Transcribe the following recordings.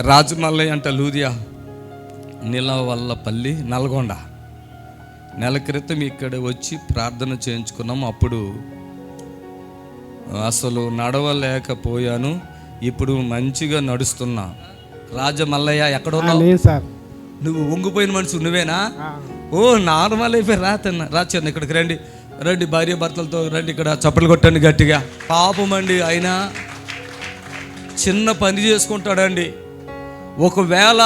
రాజమల్లయ్య అంట లూదియా నిలవల్లపల్లి నల్గొండ. నెల క్రితం ఇక్కడ వచ్చి ప్రార్థన చేయించుకున్నాం అప్పుడు అసలు నడవలేకపోయాను. ఇప్పుడు మంచిగా నడుస్తున్నా. రాజమల్లయ్య ఎక్కడ ఉన్నావు సార్. నువ్వు వంగిపోయిన మనిషి నువ్వేనా? ఓ నార్మల్ అయిపోయి రా తిన్న రా చిన్న ఇక్కడికి రండి. రండి భార్య భర్తలతో రండి ఇక్కడ చప్పట్లు కొట్టండి గట్టిగా. పాపం అండి ఆయన చిన్న పని చేసుకుంటాడండి. ఒకవేళ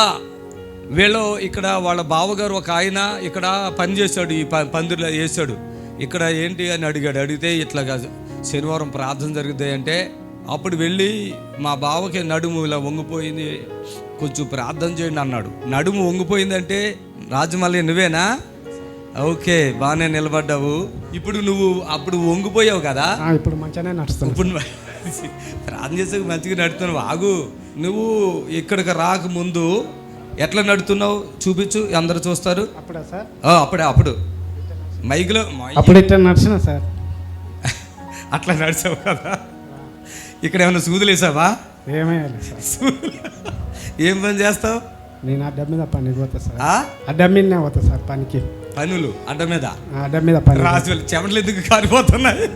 వీళ్ళు ఇక్కడ వాళ్ళ బావగారు ఒక ఆయన ఇక్కడ పని చేశాడు ఈ పందిరిలో వేసాడు ఇక్కడ ఏంటి అని అడిగాడు. అడిగితే ఇట్లాగా శనివారం ప్రార్థన జరుగుతాయి అంటే అప్పుడు వెళ్ళి మా బావకి నడుము ఇలా వంగిపోయింది కొంచెం ప్రార్థన చేయండి అన్నాడు. నడుము వంగిపోయిందంటే రాజమల్లి నువ్వేనా? ఓకే బాగానే నిలబడ్డావు. ఇప్పుడు నువ్వు అప్పుడు వంగిపోయావు కదా? ఇప్పుడు మంచిగానే నడుస్తుంది ఇప్పుడు నువ్వు ప్రార్థన చేసే మంచిగా నడుతున్నావు ఆగు. నువ్వు ఇక్కడికి రాకముందు ఎట్లా నడుతున్నావు చూపించు. అందరు చూస్తారు. అప్పుడా సార్? అప్పుడే అప్పుడు. మైక్లో అప్పుడు ఇట్లా నడిచిన సార్? అట్లా నడిచావు కదా. ఇక్కడ ఏమైనా సూదులేసావా ఏమీ లేదు సార్. సూదులు. ఏం పని చేస్తావు? నేను అడ్డ మీద పనికి పోతా సార్? అడ్డ మీదనే పోతా సార్ పనికి. పనులు అడ్డ మీద? అడ్డ మీద పని రాజు చెమటలు ఎందుకు కారిపోతున్నాయి?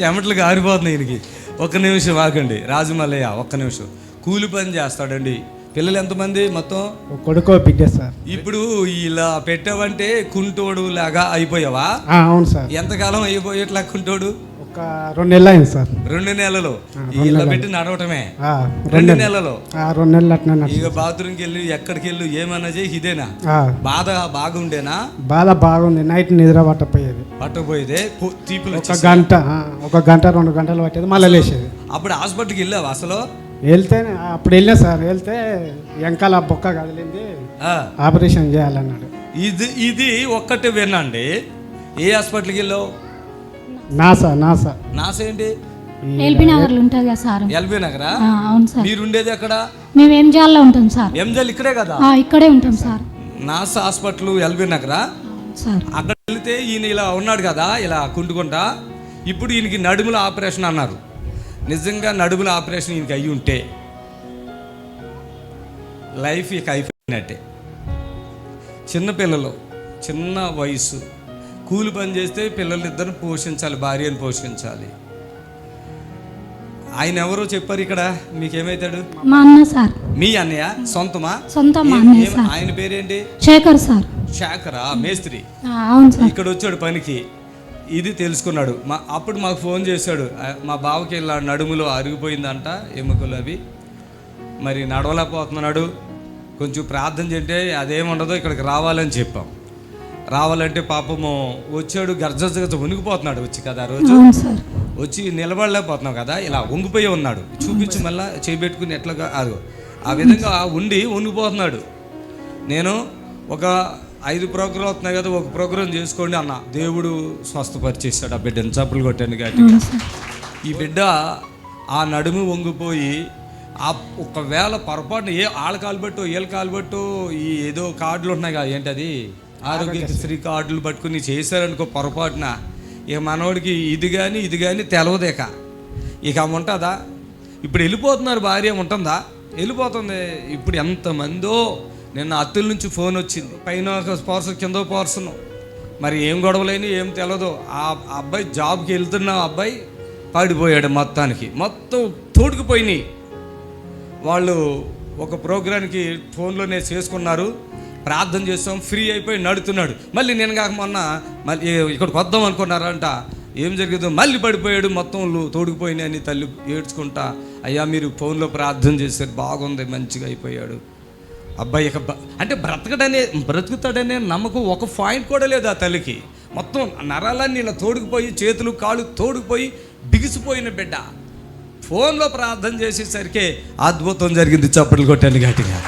చెమటలు కారిపోతున్నాయి ఈయనకి. ఒక్క నిమిషం ఆగండి. రాజమల్లయ్య ఒక్క నిమిషం. కూలి పని చేస్తాడండి. పిల్లలు ఎంతమంది మొత్తం? ఒక కొడుకో బిడ్డ సార్. ఇప్పుడు ఇలా పెట్టావంటే కుంటోడు లాగా అయిపోయావా? అవును సార్. ఎంతకాలం అయిపోయేట్లా కుంటోడు? ఒక రెండు నెలలు. అయింది సార్ రెండు నెలలు. ఇలా. పెట్టి నడవటమే రెండు నెలలు. రెండు నెలలు అట్లా ఇక బాత్రూమ్కి వెళ్ళి ఎక్కడికి వెళ్ళి ఏమన్నా చేయి ఇదేనా? బాధ బాగుండేనా? బాధ బాగుంది. నైట్ నిద్ర పట్టపోయేది. పట్టబోయేదే పొ- తీపులు ఒక. గంట ఒక గంట రెండు గంటలు పట్టేది మళ్ళీ లేచేది. అప్పుడు హాస్పిటల్కి వెళ్ళావు అసలు? వెళ్తేనే అప్పుడు వెళ్ళా సార్ వెళ్తే వెనకాల బొక్క కదిలింది. ఆ. ఆపరేషన్ చేయాలన్నాడు. ఇది ఇది ఒక్కటి వినండి. ఏ హాస్పిటల్కి వెళ్ళావు? NASA NASA. నాస ఏంటి? ఎల్బీ నగర్లో ఉంటుంది కదా సార్. ఎల్బీ నగరా? ఆ, అవును సార్. మీరు ఉండేది ఎక్కడ? మేము చేయాలో ఉంటాం సార్. ఎంజల్ ఇక్కడే కదా? ఆ, ఇక్కడే ఉంటాం సార్. నాస హాస్పిటల్ ఎల్బీ నగరా? సార్. అక్కడ వెళ్తే ఈయన ఇలా ఉన్నాడు కదా ఇలా కుంటుకుంటా ఇప్పుడు ఈయనకి నడుముల ఆపరేషన్ అన్నారు. నిజంగా నడుముల ఆపరేషన్ ఈయనకి అయ్యి ఉంటే లైఫ్ ఇక అయిపోయినట్టే. చిన్నపిల్లలు చిన్న వయసు కూలి పని చేస్తే పిల్లలిద్దరిని పోషించాలి భార్యను పోషించాలి. ఆయన ఎవరో చెప్పారు ఇక్కడ? మీకేమైతాడు? మా అన్న సార్. మీ అన్నయ్య? సొంతమా? సొంత మా ఏం- అన్నయ్య ఏం- సార్. ఆయన పేరేంటి? శేఖర్ సార్. శాఖరా? మేస్త్రి. ఆ, అవును సార్. ఇక్కడ వచ్చాడు పనికి. ఇది తెలుసుకున్నాడు. మా అప్పుడు మాకు ఫోన్ చేశాడు. మా బావకి ఇలా నడుములో అరిగిపోయిందంట ఎముకలు అవి. మరి నడవలేకపోతున్నాడు. కొంచెం ప్రార్థన చేస్తే అదేముండదో ఇక్కడికి రావాలని చెప్పాం. రావాలంటే పాపము వచ్చాడు గర్జగజ వణికిపోతున్నాడు వచ్చి కదా ఆ రోజు. వచ్చి నిలబడలేకపోతున్నావు కదా ఇలా వంగిపోయి ఉన్నాడు. చూపించి మళ్ళా చేయబెట్టుకుని ఎట్లాగా అది ఆ విధంగా ఉండి వణికిపోతున్నాడు. నేను ఒక ఐదు ప్రోగ్రాం అవుతున్నాయి కదా ఒక ప్రోగ్రాం చేసుకోండి అన్న. దేవుడు స్వస్థపరిచేస్తాడు ఆ బిడ్డను చప్పులు కొట్టాను గట్టిగా. సార్. ఈ బిడ్డ ఆ నడుము వంగిపోయి ఆ ఒకవేళ పొరపాటున ఏ ఆళ్ళ కాలు బట్టు ఏళ్ళ కాలు బట్టు ఈ ఏదో కార్డులు ఉన్నాయి కదా ఏంటది? ఆరోగ్యశ్రీ. కార్డులు పట్టుకుని చేశారనుకో పొరపాటున. ఇక మనోడికి ఇది కానీ ఇది కానీ తెలవదేక ఇక. ఆమె ఉంటుందా? ఇప్పుడు వెళ్ళిపోతున్నారు భార్య ఉంటుందా? వెళ్ళిపోతుంది. ఇప్పుడు ఎంతమందో నిన్న అత్తుల నుంచి ఫోన్ వచ్చింది. పైన ఒక పోర్సన్ కింద పోర్సన్ మరి ఏం గొడవలేని ఏం తెలియదు ఆ అబ్బాయి జాబ్కి వెళ్తున్న అబ్బాయి పడిపోయాడు మొత్తానికి. మొత్తం తోడుకుపోయినాయి. వాళ్ళు ఒక ప్రోగ్రామ్కి ఫోన్లోనే చేసుకున్నారు. ప్రార్థన చేస్తాం ఫ్రీ అయిపోయి నడుతున్నాడు. మళ్ళీ నేను కాక మొన్న మళ్ళీ ఇక్కడికి వద్దాం అనుకున్నారంట. ఏం జరిగిందో మళ్ళీ పడిపోయాడు మొత్తం తోడుకుపోయినాయని తల్లి ఏడ్చుకుంటా అయ్యా మీరు ఫోన్లో ప్రార్థన చేశారు బాగుంది మంచిగా అయిపోయాడు. అబ్బాయి ఇక అంటే బ్రతకడనే బ్రతుకుతాడనే నమ్మకం ఒక పాయింట్ కూడా లేదు ఆ తల్లికి. మొత్తం నరాలన్నీ ఇలా తోడుకుపోయి చేతులు కాళ్ళు తోడుకుపోయి బిగిసిపోయిన బిడ్డ. ఫోన్లో ప్రార్థన చేసేసరికి అద్భుతం జరిగింది చప్పట్లు కొట్టాను గట్టిగా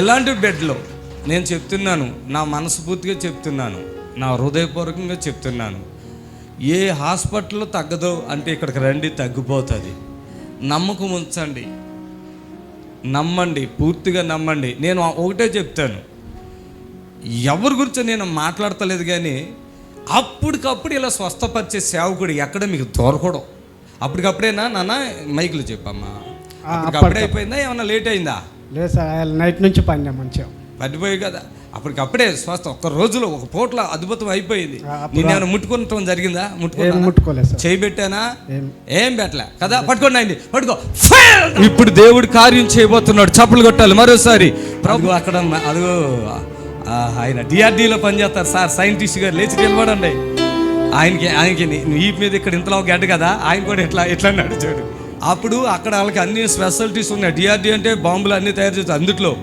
ఇలాంటి బెడ్లో నేను చెప్తున్నాను నా మనస్ఫూర్తిగా చెప్తున్నాను నా హృదయపూర్వకంగా చెప్తున్నాను. ఏ హాస్పిటల్లో తగ్గదో అంటే ఇక్కడికి రండి తగ్గిపోతుంది. నమ్మకం ఉంచండి. నమ్మండి పూర్తిగా నమ్మండి. నేను ఒకటే చెప్తాను. ఎవరి గురించి నేను మాట్లాడతలేదు కానీ అప్పటికప్పుడు ఇలా స్వస్థపరిచే సేవకుడు ఎక్కడ మీకు దొరకడం. అప్పటికప్పుడేనా నాన్న మైకులు చెప్పమ్మా. అప్పటికప్పుడే అయిపోయిందా ఏమన్నా లేట్ అయిందా? లేదు సార్ నైట్ నుంచి పడినా మంచిగా పడిపోయి కదా. అప్పటికప్పుడే స్వస్థ ఒక్క రోజులో ఒక పూట్ల అద్భుతం అయిపోయింది. నిన్నేమైనా ముట్టుకుంటాం జరిగిందా? ముట్టుకోలేదు సార్. చేయి పెట్టానా? ఏం పెట్టలే. కదా పట్టుకోండి ఆయన్ని. పట్టుకో! ఇప్పుడు దేవుడు కార్యం చేయబోతున్నాడు. చప్పులు కొట్టాలి. మరోసారి ప్రభు అక్కడ అదిగో ఆ, ఆయన డిఆర్డీలో పనిచేస్తారు సార్. సైంటిస్ట్ గారు లేచి నిలబడండి. ఆయనకి ఆయనకి నీ మీద ఇక్కడ ఇంతలో గడ్డ కదా. ఆయన కూడా ఇట్లా ఇట్లా నడిచాడు అప్పుడు అక్కడ వాళ్ళకి అన్ని స్పెషాలిటీస్ ఉన్నాయి. డిఆర్డీ అంటే బాంబులు అన్ని తయారు చేస్తారు అందుట్లో.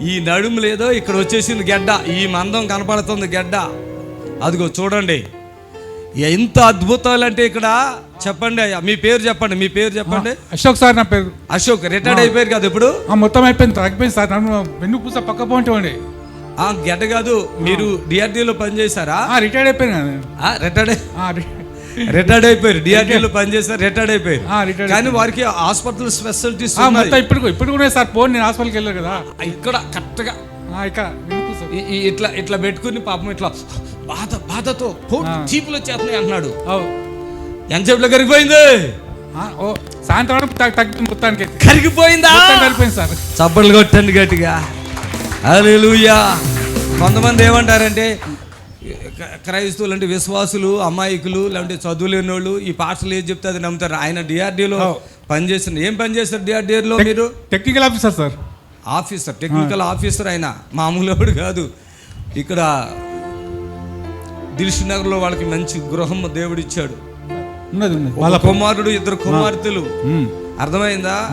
ఈ నడుము లేదో ఇక్కడ వచ్చేసింది గడ్డ. ఈ మందం కనపడుతుంది గడ్డ. అదిగో చూడండి. ఎంత అద్భుతాలు అంటే ఇక్కడ చెప్పండి అయ్యా. మీ పేరు చెప్పండి మీ పేరు చెప్పండి. అశోక్ సార్ నా పేరు. అశోక్ రిటైర్డ్ అయిపోయారు కదా ఇప్పుడు? ఆ మొత్తం అయిపోయింది తగ్గిపోయింది సార్. నన్ను వెన్ను పూస పక్క పోంటి ఆ గడ్డ కాదు మీరు డిఆర్డీలో పనిచేశారా? రిటైర్డ్ అయిపోయినా. రిటైర్డ్ రిటైర్డ్ అయిపోయారు. డిఆర్డీలో పనిచేశారు రిటైర్డ్ అయిపోయారు. కానీ వారికి హాస్పిటల్ స్పెషాలిటీస్ మొత్తం ఇప్పుడు ఇప్పుడు కూడా సార్ ఫోన్ నేను హాస్పిటల్కి వెళ్ళాను కదా. ఇక్కడ కరెక్ట్గా ఈ ఇట్లా ఇట్లా పెట్టుకుని పాపం ఇట్లా బాధ బాధతో. చీపులు వచ్చేస్తున్నాయి అంటున్నాడు. ఎంతసేపులో కరిగిపోయింది? సాయంత్రం తగ్గి- మొత్తానికి. కరిగిపోయిందా? కలిపోయింది సార్. చప్పట్లు కొట్టండి గట్టిగా. హల్లెలూయా. కొంతమంది ఏమంటారంటే క్రైస్తవులు అంటే విశ్వాసులు అమాయకులు లేదంటే చదువు లేని వాళ్ళు ఈ పాటలు ఏది చెప్తే అది నమ్ముతారు. ఆయన డిఆర్డీలో. పనిచేసిన ఏం పని చేస్తారు డిఆర్డీలో మీరు? Technical officer sir. Officer technical officer ఆయన. మామూలు కాదు. ఇక్కడ దిల్షు నగర్లో వాళ్ళకి మంచి గృహం దేవుడు ఇచ్చాడు. ఉన్నది ఉన్నది. ఒక వాళ్ళ కుమారుడు ఇద్దరు కుమార్తెలు. అర్థమైందా?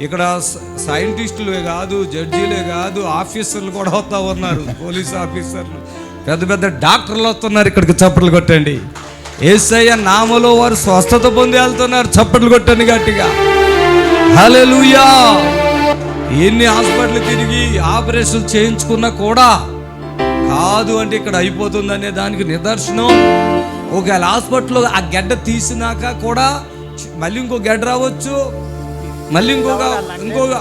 ఇక్కడ సైంటిస్టులే కాదు జడ్జీలే కాదు ఆఫీసర్లు కూడా వస్తా ఉన్నారు పోలీస్ ఆఫీసర్లు. పెద్ద పెద్ద డాక్టర్లు వస్తున్నారు ఇక్కడికి చప్పట్లు కొట్టండి. ఏసయ్య నామలో వారు స్వస్థత పొంది వెళ్తున్నారు చప్పట్లు కొట్టండి గట్టిగా. లూయా ఎన్ని హాస్పిటల్ తిరిగి ఆపరేషన్ చేయించుకున్నా కూడా కాదు అంటే ఇక్కడ అయిపోతుందనే దానికి నిదర్శనం. ఒకవేళ హాస్పిటల్లో ఆ గడ్డ తీసినాక కూడా మళ్ళీ ఇంకో గడ్డ రావచ్చు. మళ్ళీ ఇంకొక ఇంకొక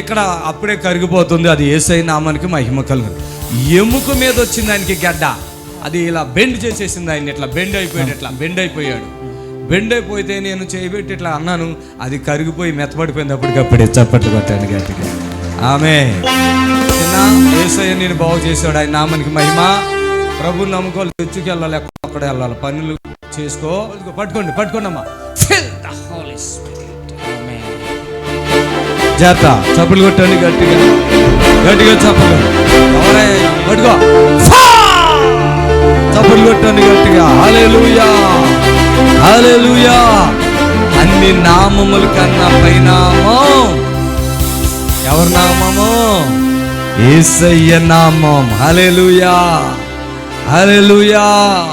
ఇక్కడ అప్పుడే కరిగిపోతుంది. అది ఏసై నామానికి మహిమ కలుగు ఎముక మీద వచ్చింది ఆయనకి గడ్డ. అది ఇలా బెండ్ చేసేసింది ఆయన ఇట్లా బెండ్ అయిపోయాడు ఇట్లా బెండ్ అయిపోయాడు. బెండ్ అయిపోతే నేను చేయబెట్టి ఇట్లా అన్నాను. అది కరిగిపోయి మెత్తపడిపోయింది అప్పటికప్పుడే చప్పట్లు కొట్టాను గట్టిగా. ఆమె. చిన్న ఏసయ్య నేను బాగు చేశాడు. ఆయన నామనికి మహిమ. ప్రభు నమ్ముకోవాలి తెచ్చుకెళ్ళాలి అక్కడ వెళ్ళాలి. పనులు చేసుకో. పట్టుకోండి పట్టుకోండి అమ్మా జాత. చప్పులు కొట్టండి గట్టిగా. గట్టిగా చప్పులు. ఎవరే? పట్టుకో చప్పులు కొట్టండి గట్టిగా. హాలేలుయా హాలేలుయా అన్ని నామముల కన్నా పైనామం. ఎవరి నామము? ఏసయ్య నామం. హల్లెలూయా! హల్లెలూయా!